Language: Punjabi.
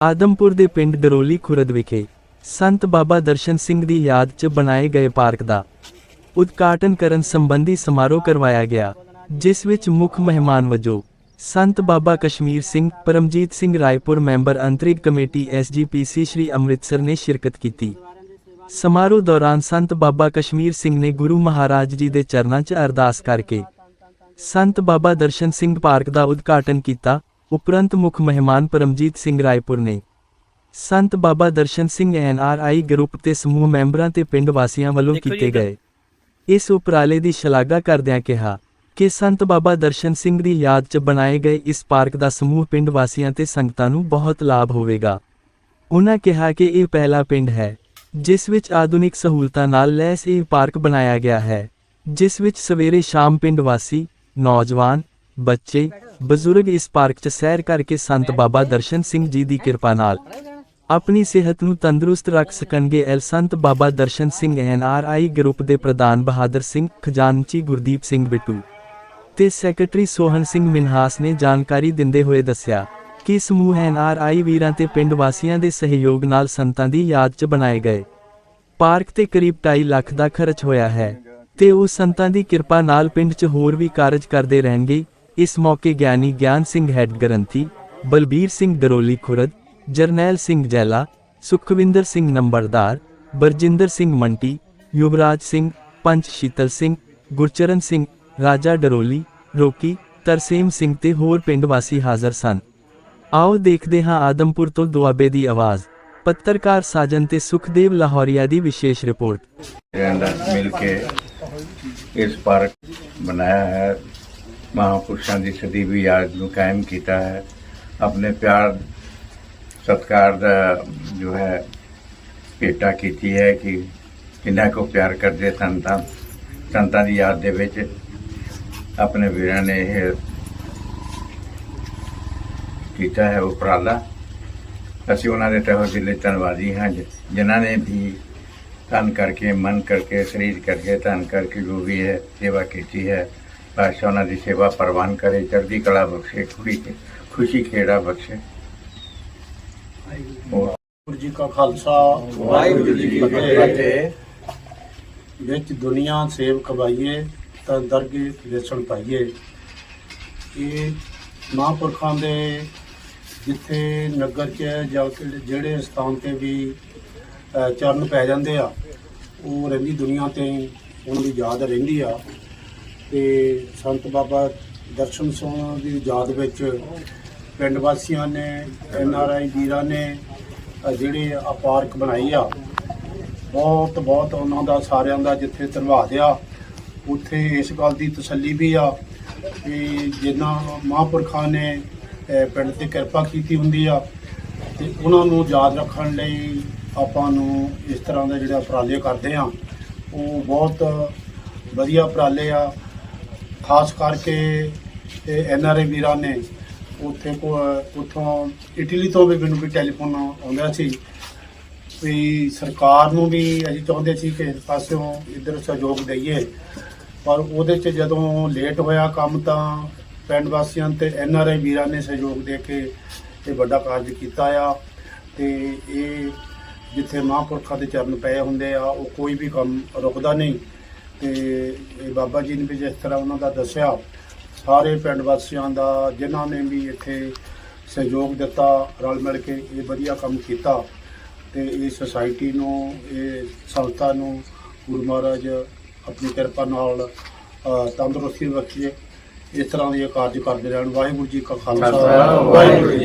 ਆਦਮਪੁਰ ਦੇ ਪਿੰਡ ਡਰੋਲੀ ਖੁਰਦ ਵਿਖੇ ਸੰਤ ਬਾਬਾ ਦਰਸ਼ਨ ਸਿੰਘ ਦੀ ਯਾਦ 'ਚ ਬਣਾਏ ਗਏ ਪਾਰਕ ਦਾ ਉਦਘਾਟਨ ਕਰਨ ਸੰਬੰਧੀ ਸਮਾਰੋਹ ਕਰਵਾਇਆ ਗਿਆ, ਜਿਸ ਵਿੱਚ ਮੁੱਖ ਮਹਿਮਾਨ ਵਜੋਂ ਸੰਤ ਬਾਬਾ ਕਸ਼ਮੀਰ ਸਿੰਘ, ਪਰਮਜੀਤ ਸਿੰਘ ਰਾਏਪੁਰ ਮੈਂਬਰ ਅੰਤਰਿਕ ਕਮੇਟੀ ਐਸਜੀਪੀਸੀ ਸ਼੍ਰੀ ਅੰਮ੍ਰਿਤਸਰ ਨੇ ਸ਼ਿਰਕਤ ਕੀਤੀ। ਸਮਾਰੋਹ ਦੌਰਾਨ ਸੰਤ ਬਾਬਾ ਕਸ਼ਮੀਰ ਸਿੰਘ ਨੇ ਗੁਰੂ ਮਹਾਰਾਜ ਜੀ ਦੇ ਚਰਨਾਂ 'ਚ ਅਰਦਾਸ ਕਰਕੇ ਸੰਤ ਬਾਬਾ ਦਰਸ਼ਨ ਸਿੰਘ ਪਾਰਕ ਦਾ ਉਦਘਾਟਨ ਕੀਤਾ ਉਪਰੰਤ ਮੁੱਖ ਮਹਿਮਾਨ ਪਰਮਜੀਤ ਸਿੰਘ ਰਾਏਪੁਰ ਨੇ ਸੰਤ ਬਾਬਾ ਦਰਸ਼ਨ ਸਿੰਘ ਐਨਆਰਆਈ ਗਰੁੱਪ ਤੇ ਸਮੂਹ ਮੈਂਬਰਾਂ ਤੇ ਪਿੰਡ ਵਾਸੀਆਂ ਵੱਲੋਂ ਕੀਤੇ। ਗਏ ਇਸ ਉਪਰਾਲੇ ਦੀ ਸ਼ਲਾਘਾ ਕਰਦਿਆਂ ਕਿਹਾ ਕਿ ਸੰਤ ਬਾਬਾ ਦਰਸ਼ਨ ਸਿੰਘ ਦੀ ਯਾਦ 'ਚ ਬਣਾਏ ਗਏ ਇਸ ਪਾਰਕ ਦਾ ਸਮੂਹ ਪਿੰਡ ਵਾਸੀਆਂ ਤੇ ਸੰਗਤਾਂ ਨੂੰ ਬਹੁਤ ਲਾਭ ਹੋਵੇਗਾ ਉਨ੍ਹਾਂ ਕਿਹਾ ਕਿ ਇਹ ਪਹਿਲਾ ਪਿੰਡ ਹੈ ਜਿਸ ਵਿੱਚ ਆਧੁਨਿਕ ਸਹੂਲਤਾਂ ਨਾਲ ਲੈਸ ਇਹ ਪਾਰਕ ਬਣਾਇਆ ਗਿਆ ਹੈ ਜਿਸ ਵਿੱਚ ਸਵੇਰੇ ਸ਼ਾਮ ਪਿੰਡ ਵਾਸੀ ਨੌਜਵਾਨ ਬੱਚੇ, ਬਜ਼ੁਰਗ ਇਸ ਪਾਰਕ 'ਚ ਸੈਰ ਕਰਕੇ ਸੰਤ ਬਾਬਾ ਦਰਸ਼ਨ ਸਿੰਘ ਜੀ ਦੀ ਕਿਰਪਾ ਨਾਲ ਆਪਣੀ ਸਿਹਤ ਨੂੰ ਤੰਦਰੁਸਤ ਰੱਖ ਸਕਣਗੇ ਐਲ ਸੰਤ ਬਾਬਾ ਦਰਸ਼ਨ ਸਿੰਘ ਐਨਆਰਆਈ ਗਰੁੱਪ ਦੇ ਪ੍ਰਧਾਨ ਬਹਾਦਰ ਸਿੰਘ ਖਜ਼ਾਨਚੀ ਗੁਰਦੀਪ ਸਿੰਘ ਬਿੱਟੂ ਤੇ ਸੈਕਟਰੀ ਸੋਹਨ ਸਿੰਘ ਮਿਨਹਾਸ ਨੇ ਜਾਣਕਾਰੀ ਦਿੰਦੇ ਹੋਏ ਦੱਸਿਆ ਕਿ ਸਮੂਹ ਐਨ ਆਰ ਆਈ ਵੀਰਾਂ ਤੇ ਪਿੰਡ ਵਾਸੀਆਂ ਦੇ ਸਹਿਯੋਗ ਨਾਲ ਸੰਤਾਂ ਦੀ ਯਾਦ 'ਚ ਬਣਾਏ ਗਏ। ਪਾਰਕ ਤੇ ਕਰੀਬ 2.5 ਲੱਖ ਦਾ ਖਰਚ ਹੋਇਆ ਹੈ ਤੇ ਉਹ ਸੰਤਾਂ ਦੀ ਕਿਰਪਾ ਨਾਲ ਪਿੰਡ 'ਚ ਹੋਰ ਵੀ ਕਾਰਜ ਕਰਦੇ ਰਹਿਣਗੇ। ਇਸ ਮੌਕੇ ਗਿਆਨੀ ਗਿਆਨ ਸਿੰਘ ਹੈੱਡ ਗਰੰਤੀ ਬਲਬੀਰ ਸਿੰਘ ਡਰੋਲੀ ਖੁਰਦ, ਜਰਨੈਲ ਸਿੰਘ ਜੈਲਾ, ਸੁਖਵਿੰਦਰ ਸਿੰਘ ਨੰਬਰਦਾਰ, ਬਰਜਿੰਦਰ ਸਿੰਘ ਮੰਟੀ, ਯੁਵਰਾਜ ਸਿੰਘ, ਪੰਚ ਸ਼ੀਤਲ ਸਿੰਘ, ਗੁਰਚਰਨ ਸਿੰਘ, ਰਾਜਾ ਡਰੋਲੀ, ਰੋਕੀ, ਤਰਸੇਮ ਸਿੰਘ ਤੇ ਹੋਰ ਪਿੰਡ ਵਾਸੀ ਹਾਜ਼ਰ ਸਨ। ਆਓ ਦੇਖਦੇ ਹਾਂ ਆਦਮਪੁਰ ਤੋਂ ਦੁਆਬੇ ਦੀ ਆਵਾਜ਼। ਪੱਤਰਕਾਰ ਸਾਜਨ ਤੇ ਸੁਖਦੇਵ ਲਾਹੌਰੀਆ ਦੀ ਵਿਸ਼ੇਸ਼ ਰਿਪੋਰਟ। ਮਿਲ ਕੇ ਇਸ ਪਾਰਕ ਬਣਾਇਆ ਹੈ। ਮਹਾਂਪੁਰਸ਼ਾਂ ਦੀ ਸਦੀ ਵੀ ਯਾਦ ਨੂੰ ਕਾਇਮ ਕੀਤਾ ਹੈ। ਆਪਣੇ ਪਿਆਰ, ਸਤਕਾਰ ਦਾ ਜੋ ਹੈ, ਭੇਟਾ ਕੀਤੀ ਹੈ ਕਿ ਕਿੰਨਾ ਕੋ ਪਿਆਰ ਕਰਦੇ ਸੰਤਾਂ ਸੰਤਾਂ ਦੀ ਯਾਦ ਦੇ ਵਿੱਚ ਆਪਣੇ ਵੀਰਾਂ ਨੇ ਇਹ ਕੀਤਾ ਹੈ ਉਪਰਾਲਾ। ਅਸੀਂ ਉਹਨਾਂ ਦੇ ਤਹਿ ਦਿਲੇ ਧੰਨਵਾਦੀ ਹਾਂ ਜਿਨ੍ਹਾਂ ਨੇ ਵੀ ਤਨ ਕਰਕੇ, ਮਨ ਕਰਕੇ ਸਰੀਰ ਕਰਕੇ, ਧੰਨ ਕਰਕੇ ਜੋ ਵੀ ਹੈ, ਸੇਵਾ ਕੀਤੀ ਹੈ। ਪਾਸ਼ਾ ਉਹਨਾਂ ਦੀ ਸੇਵਾ ਪ੍ਰਵਾਨ ਕਰੇ ਚੜ੍ਹਦੀ ਕਲਾ ਬਖਸ਼ੇ ਖੁਸ਼ੀ ਖੁਸ਼ੀ ਖੇੜਾ ਬਖਸ਼ੇ। ਵਾਹਿਗੁਰੂ ਜੀ ਕਾ ਖਾਲਸਾ ਵਾਹਿਗੁਰੂ ਜੀ ਕੀ ਫਤਿਹ। ਵਿੱਚ ਦੁਨੀਆ ਸੇਵ ਕਬਾਈਏ ਤਾਂ ਦਰਗੇ ਵੇਸਣ ਪਾਈਏ। ਇਹ ਮਹਾਂਪੁਰਖਾਂ ਦੇ ਜਿੱਥੇ ਨਗਰ ਚ ਜਾਂ ਜਿਹੜੇ ਸਥਾਨ ਤੇ ਵੀ ਚਰਨ ਪੈ ਜਾਂਦੇ ਆ ਉਹ ਰਹਿੰਦੀ ਦੁਨੀਆ ਤੇ ਉਹਨਾਂ ਦੀ ਯਾਦ ਰਹਿੰਦੀ ਆ। ਤੇ ਸੰਤ ਬਾਬਾ ਦਰਸ਼ਨ ਸਿੰਘ ਦੀ ਯਾਦ ਵਿੱਚ ਪਿੰਡ ਵਾਸੀਆਂ ਨੇ ਐਨ ਆਰ ਆਈ ਵੀਰਾਂ ਨੇ ਅ, ਜਿਹੜੇ ਆ ਪਾਰਕ ਬਣਾਈ ਆ ਬਹੁਤ ਬਹੁਤ ਉਹਨਾਂ ਦਾ ਸਾਰਿਆਂ ਦਾ ਜਿੱਥੇ ਧੰਨਵਾਦ ਆ। ਉੱਥੇ ਇਸ ਗੱਲ ਦੀ ਤਸੱਲੀ ਵੀ ਆ ਕਿ ਜਿਨ੍ਹਾਂ ਮਹਾਂਪੁਰਖਾਂ ਨੇ ਪਿੰਡ ਤੇ ਕਿਰਪਾ ਕੀਤੀ ਹੁੰਦੀ ਆ ਤੇ ਉਹਨਾਂ ਨੂੰ ਯਾਦ ਰੱਖਣ ਲਈ ਆਪਾਂ ਨੂੰ ਇਸ ਤਰ੍ਹਾਂ ਦਾ ਜਿਹੜਾ ਉਪਰਾਲੇ ਕਰਦੇ ਆ। ਉਹ ਬਹੁਤ ਵਧੀਆ ਉਪਰਾਲੇ ਆ। ਖਾਸ ਕਰਕੇ ਐਨ ਆਰ ਆਈ ਵੀਰਾਂ ਨੇ ਉੱਥੇ ਕੋ ਉੱਥੋਂ ਇਟਲੀ ਤੋਂ ਵੀ ਮੈਨੂੰ ਵੀ ਟੈਲੀਫੋਨ ਆਉਂਦਾ ਸੀ ਵੀ ਸਰਕਾਰ ਨੂੰ ਵੀ ਅਸੀਂ ਚਾਹੁੰਦੇ ਸੀ ਕਿ ਇਸ ਪਾਸਿਓਂ ਇੱਧਰ ਸਹਿਯੋਗ ਦਈਏ। ਪਰ ਉਹਦੇ 'ਚ ਜਦੋਂ ਲੇਟ ਹੋਇਆ ਕੰਮ ਤਾਂ ਪਿੰਡ ਵਾਸੀਆਂ ਤੇ ਐਨ ਆਰ ਆਈ ਵੀਰਾਂ ਨੇ ਸਹਿਯੋਗ ਦੇ ਕੇ ਇਹ ਵੱਡਾ ਕਾਰਜ ਕੀਤਾ ਆ ਤੇ ਇਹ ਜਿੱਥੇ ਮਹਾਂਪੁਰਖਾਂ ਦੇ ਚਰਨ ਪਏ ਹੁੰਦੇ ਆ, ਉਹ ਕੋਈ ਵੀ ਕੰਮ ਰੁਕਦਾ ਨਹੀਂ। ਤੇ ਇਹ ਬਾਬਾ ਜੀ ਨੇ ਵੀ ਜਿਸ ਤਰ੍ਹਾਂ ਉਹਨਾਂ ਦਾ ਦੱਸਿਆ ਸਾਰੇ ਪਿੰਡ ਵਾਸੀਆਂ ਦਾ ਜਿਨ੍ਹਾਂ ਨੇ ਵੀ ਇੱਥੇ ਸਹਿਯੋਗ ਦਿੱਤਾ ਰਲ ਮਿਲ ਕੇ ਇਹ ਵਧੀਆ ਕੰਮ ਕੀਤਾ ਤੇ ਇਹ ਸੁਸਾਇਟੀ ਨੂੰ ਇਹ ਸੰਸਥਾ ਨੂੰ ਗੁਰੂ ਮਹਾਰਾਜ ਆਪਣੀ ਕਿਰਪਾ ਨਾਲ ਤੰਦਰੁਸਤੀ ਬਖਸ਼ੇ। ਇਸ ਤਰ੍ਹਾਂ ਦੇ ਕਾਰਜ ਕਰਦੇ ਰਹਿਣ। ਵਾਹਿਗੁਰੂ ਜੀ ਕਾ ਖਾਲਸਾ। ਖਾਲਸਾ, ਵਾਹਿਗੁਰੂ ਜੀ